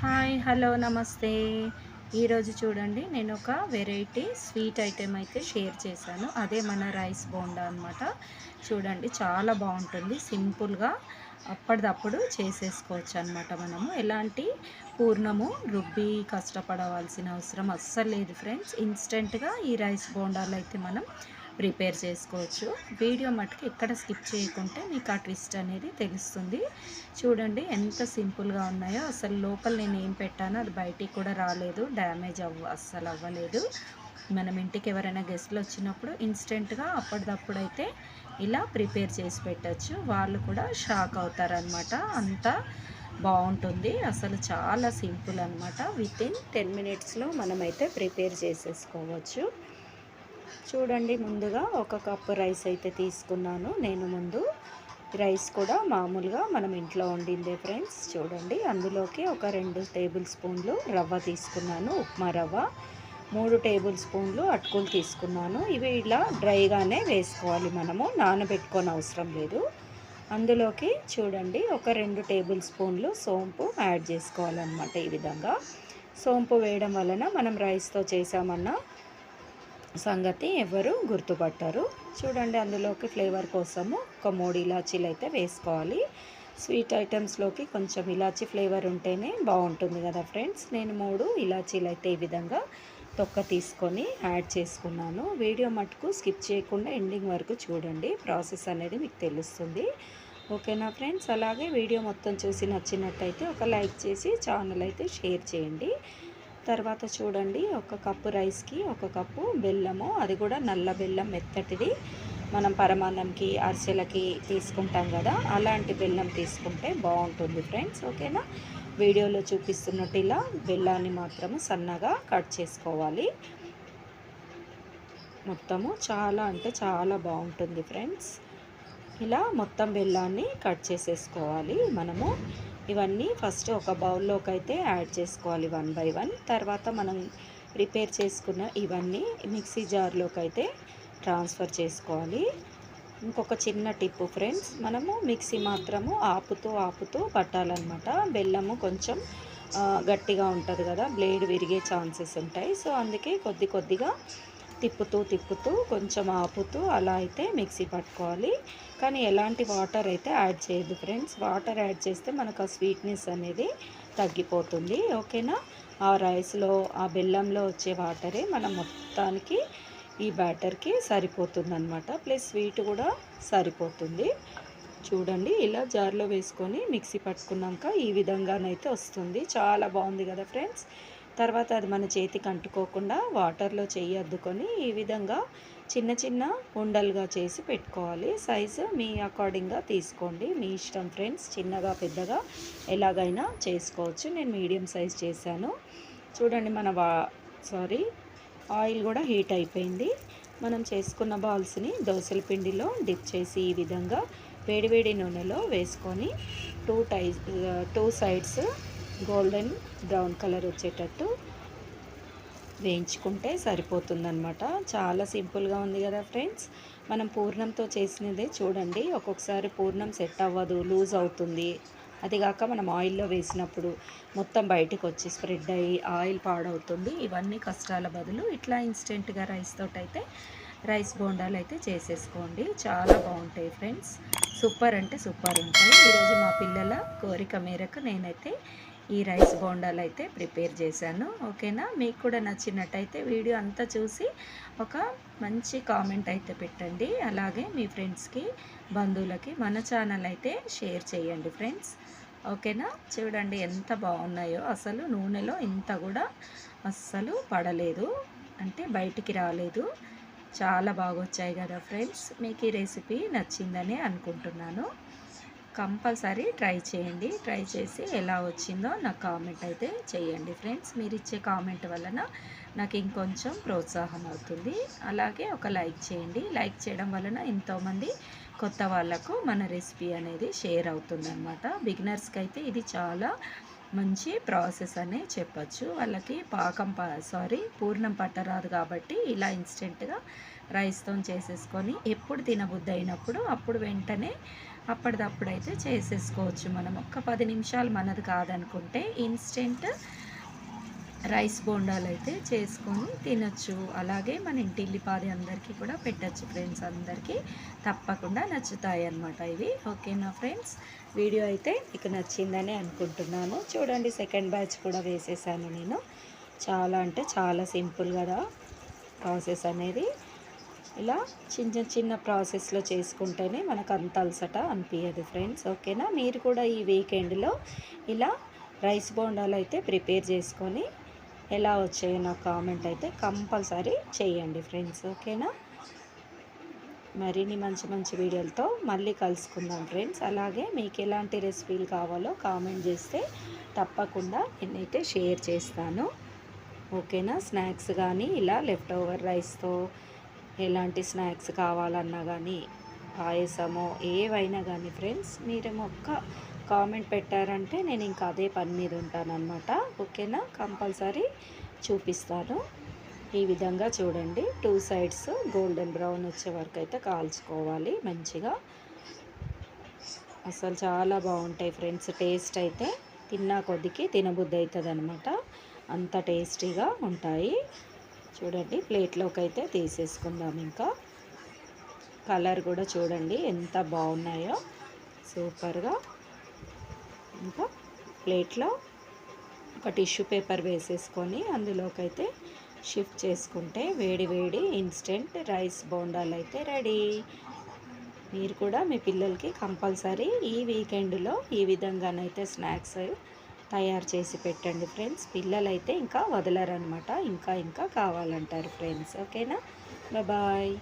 Hi hello నమస్తే. ఈరోజు చూడండి నేను ఒక వెరైటీ స్వీట్ ఐటెం అయితే షేర్ చేశాను. అదే మన రైస్ బోండా అనమాట చూడండి చాలా బాగుంటుంది. సింపుల్గా అప్పటిదప్పుడు చేసేసుకోవచ్చు అనమాట మనము. ఎలాంటి పూర్ణము రుబ్బి కష్టపడవలసిన అవసరం అస్సలు లేదు ఫ్రెండ్స్. ఇన్స్టెంట్గా ఈ రైస్ బోండాలు అయితే మనం ప్రిపేర్ చేసుకోవచ్చు. వీడియో మటుకు ఎక్కడ స్కిప్ చేయకుంటే మీకు ఆ ట్విస్ట్ అనేది తెలుస్తుంది. చూడండి ఎంత సింపుల్గా ఉన్నాయో. అసలు లోపల నేను ఏం పెట్టానో అది బయటికి కూడా రాలేదు. డ్యామేజ్ అవ్వ అస్సలు అవ్వలేదు. మనం ఇంటికి ఎవరైనా గెస్ట్లు వచ్చినప్పుడు ఇన్స్టెంట్గా అప్పటిదప్పుడు అయితే ఇలా ప్రిపేర్ చేసి పెట్టచ్చు. వాళ్ళు కూడా షాక్ అవుతారనమాట అంత బాగుంటుంది. అసలు చాలా సింపుల్ అనమాట విత్ ఇన్ టెన్ మినిట్స్లో మనమైతే ప్రిపేర్ చేసేసుకోవచ్చు. చూడండి ముందుగా ఒక కప్పు రైస్ అయితే తీసుకున్నాను. నేను ముందు రైస్ కూడా మామూలుగా మనం ఇంట్లో వండిందే ఫ్రెండ్స్. చూడండి అందులోకి ఒక రెండు టేబుల్ స్పూన్లు రవ్వ తీసుకున్నాను ఉప్మా రవ్వ. మూడు టేబుల్ స్పూన్లు అటుకులు తీసుకున్నాను. ఇవి ఇలా డ్రైగానే వేసుకోవాలి మనము నానబెట్టుకొని అవసరం లేదు. అందులోకి చూడండి ఒక రెండు టేబుల్ స్పూన్లు సోంపు యాడ్ చేసుకోవాలన్నమాట ఈ విధంగా. సోంపు వేయడం వలన మనం రైస్తో చేసామన్నా సంగతి ఎవరు గుర్తుపట్టరు. చూడండి అందులోకి ఫ్లేవర్ కోసము ఒక మూడు ఇలాచీలు అయితే వేసుకోవాలి. స్వీట్ ఐటమ్స్లోకి కొంచెం ఇలాచీ ఫ్లేవర్ ఉంటేనే బాగుంటుంది కదా ఫ్రెండ్స్. నేను మూడు ఇలాచీలు అయితే ఈ విధంగా తొక్క తీసుకొని యాడ్ చేసుకున్నాను. వీడియో మటుకు స్కిప్ చేయకుండా ఎండింగ్ వరకు చూడండి. ప్రాసెస్ అనేది మీకు తెలుస్తుంది. ఓకేనా ఫ్రెండ్స్? అలాగే వీడియో మొత్తం చూసి నచ్చినట్టయితే ఒక లైక్ చేసి ఛానల్ అయితే షేర్ చేయండి. తర్వాత చూడండి ఒక కప్పు రైస్కి ఒక కప్పు బెల్లము. అది కూడా నల్ల బెల్లం మెత్తటిది. మనం పరమాన్నంకి అరిసెలకి తీసుకుంటాం కదా అలాంటి బెల్లం తీసుకుంటే బాగుంటుంది ఫ్రెండ్స్ ఓకేనా? వీడియోలో చూపిస్తున్నట్టు ఇలా బెల్లాన్ని మాత్రము సన్నగా కట్ చేసుకోవాలి. మొత్తము చాలా అంటే చాలా బాగుంటుంది ఫ్రెండ్స్. ఇలా మొత్తం బెల్లాన్ని కట్ చేసేసుకోవాలి మనము. ఇవన్నీ ఫస్ట్ ఒక బౌల్లోకి అయితే యాడ్ చేసుకోవాలి వన్ బై వన్. తర్వాత మనం ప్రిపేర్ చేసుకున్న ఇవన్నీ మిక్సీ జార్లోకి అయితే ట్రాన్స్ఫర్ చేసుకోవాలి. ఇంకొక చిన్న టిప్పు ఫ్రెండ్స్ మనము మిక్సీ మాత్రము ఆపుతూ ఆపుతూ పట్టాలన్నమాట. బెల్లము కొంచెం గట్టిగా ఉంటుంది కదా బ్లేడ్ విరిగే ఛాన్సెస్ ఉంటాయి. సో అందుకే కొద్ది కొద్దిగా తిప్పుతూ తిప్పుతూ కొంచెం ఆపుతూ అలా అయితే మిక్సీ పట్టుకోవాలి. కానీ ఎలాంటి వాటర్ అయితే యాడ్ చేయదు ఫ్రెండ్స్. వాటర్ యాడ్ చేస్తే మనకు ఆ స్వీట్నెస్ అనేది తగ్గిపోతుంది. ఓకేనా? ఆ రైస్లో ఆ బెల్లంలో వచ్చే వాటరే మనం మొత్తానికి ఈ బ్యాటర్కి సరిపోతుంది అనమాట ప్లస్ స్వీట్ కూడా సరిపోతుంది. చూడండి ఇలా జార్లో వేసుకొని మిక్సీ పట్టుకున్నాక ఈ విధంగానైతే వస్తుంది. చాలా బాగుంది కదా ఫ్రెండ్స్? తర్వాత అది మన చేతికి అంటుకోకుండా వాటర్లో చెయ్యి అద్దుకొని ఈ విధంగా చిన్న చిన్న ఉండలుగా చేసి పెట్టుకోవాలి. సైజు మీ అకార్డింగ్గా తీసుకోండి. మీ ఇష్టం ఫ్రెండ్స్ చిన్నగా పెద్దగా ఎలాగైనా చేసుకోవచ్చు. నేను మీడియం సైజ్ చేశాను. చూడండి మన వా సారీ ఆయిల్ కూడా హీట్ అయిపోయింది. మనం చేసుకున్న బాల్స్ని దోశల పిండిలో డిప్ చేసి ఈ విధంగా వేడివేడి నూనెలో వేసుకొని టూ టై two sides golden brown colour వచ్చేటట్టు వేయించుకుంటే సరిపోతుందనమాట చాలా సింపుల్గా ఉంది కదా ఫ్రెండ్స్. మనం పూర్ణంతో చేసినదే చూడండి. ఒక్కొక్కసారి పూర్ణం సెట్ అవ్వదు లూజ్ అవుతుంది. అదిగాక మనం ఆయిల్లో వేసినప్పుడు మొత్తం బయటకు వచ్చి స్ప్రెడ్ అయ్యి ఆయిల్ పాడవుతుంది. ఇవన్నీ కష్టాల బదులు. ఇట్లా ఇన్స్టెంట్గా రైస్ తోటైతే అయితే రైస్ బోండాలు అయితే చేసేసుకోండి. చాలా బాగుంటాయి ఫ్రెండ్స్. సూపర్ అంటే సూపర్ ఉంటాయి. ఈరోజు మా పిల్లల కోరిక మేరకు నేనైతే ఈ రైస్ బోండాలు అయితే ప్రిపేర్ చేశాను ఓకేనా? మీకు కూడా నచ్చినట్టయితే వీడియో అంతా చూసి ఒక మంచి కామెంట్ అయితే పెట్టండి. అలాగే మీ ఫ్రెండ్స్కి బంధువులకి మన ఛానల్ అయితే షేర్ చేయండి ఫ్రెండ్స్. ఓకేనా? చూడండి ఎంత బాగున్నాయో. అసలు నూనెలో ఇంత కూడా అస్సలు పడలేదు. అంటే బయటికి రాలేదు. చాలా బాగా వచ్చాయి కదా ఫ్రెండ్స్. మీకు ఈ రెసిపీ నచ్చిందని అనుకుంటున్నాను. కంపల్సరీ ట్రై చేయండి. ట్రై చేసి ఎలా వచ్చిందో నాకు కామెంట్ అయితే చేయండి ఫ్రెండ్స్. మీరు ఇచ్చే కామెంట్ వలన నాకు ఇంకొంచెం ప్రోత్సాహం అవుతుంది. అలాగే ఒక లైక్ చేయండి. లైక్ చేయడం వలన ఎంతోమంది కొత్త వాళ్ళకు మన రెసిపీ అనేది షేర్ అవుతుందన్నమాట. బిగినర్స్కి అయితే ఇది చాలా మంచి ప్రాసెస్ అనే చెప్పచ్చు. వాళ్ళకి పాకం ప సారీ పూర్ణం పట్టరాదు కాబట్టి ఇలా ఇన్స్టెంట్గా రైస్తో చేసేసుకొని ఎప్పుడు తినబుద్ధి అయినప్పుడు అప్పుడు వెంటనే అప్పటిదప్పుడు అయితే చేసేసుకోవచ్చు మనం. ఒక్క పది నిమిషాలు మనది కాదనుకుంటే ఇన్స్టెంట్ రైస్ బోండాలు అయితే చేసుకొని తినొచ్చు. అలాగే మన ఇంటిల్లిపాది అందరికీ కూడా పెట్టచ్చు ఫ్రెండ్స్ అందరికీ. తప్పకుండా నచ్చుతాయి అన్నమాట ఇవి. ఓకేనా ఫ్రెండ్స్ వీడియో అయితే మీకు నచ్చిందని అనుకుంటున్నాను. చూడండి సెకండ్ బ్యాచ్ కూడా వేసేసాను నేను. చాలా అంటే చాలా సింపుల్ కదా ప్రాసెస్ అనేది. ఇలా చిన్న చిన్న ప్రాసెస్లో చేసుకుంటేనే మనకు అంత అలసట అనిపించదు ఫ్రెండ్స్ ఓకేనా? మీరు కూడా ఈ వీకెండ్లో ఇలా రైస్ బోండాలు అయితే ప్రిపేర్ చేసుకొని ఎలా వచ్చాయో నాకు కామెంట్ అయితే కంపల్సరీ చేయండి ఫ్రెండ్స్ ఓకేనా? మరిన్ని మంచి మంచి వీడియోలతో మళ్ళీ కలుసుకుందాం ఫ్రెండ్స్. అలాగే మీకు ఎలాంటి రెసిపీలు కావాలో కామెంట్ చేస్తే తప్పకుండా నేనైతే షేర్ చేస్తాను. ఓకేనా? స్నాక్స్ కానీ ఇలా లెఫ్ట్ ఓవర్ రైస్తో ఎలాంటి స్నాక్స్ కావాలన్నా కానీ పాయసమో ఏవైనా కానీ ఫ్రెండ్స్ మీరు ఒక్క కామెంట్ పెట్టారంటే నేను ఇంకా అదే పని మీద ఉంటానన్నమాట. ఓకేనా? కంపల్సరీ చూపిస్తాను. ఈ విధంగా చూడండి. టూ సైడ్స్ గోల్డెన్ బ్రౌన్ వచ్చే వరకు అయితే కాల్చుకోవాలి మంచిగా. అసలు చాలా బాగుంటాయి ఫ్రెండ్స్ టేస్ట్ అయితే. తిన్నా కొద్దికి తినబుద్ధి అవుతుంది అనమాట అంత టేస్టీగా ఉంటాయి. చూడండి ప్లేట్లోకి అయితే తీసేసుకుందాం ఇంకా. కలర్ కూడా చూడండి ఎంత బాగున్నాయో. సూపర్గా. ఇంకా ప్లేట్లో ఒక టిష్యూ పేపర్ వేసేసుకొని అందులోకైతే షిఫ్ట్ చేసుకుంటే వేడి వేడి ఇన్స్టెంట్ రైస్ బోండాలు అయితే రెడీ. మీరు కూడా మీ పిల్లలకి కంపల్సరీ ఈ వీకెండ్లో ఈ విధంగానైతే స్నాక్స్ తయారు చేసి పెట్టండి ఫ్రెండ్స్. పిల్లలైతే ఇంకా వదలరనమాట ఇంకా ఇంకా కావాలంటారు ఫ్రెండ్స్. ఓకేనా? బాయ్.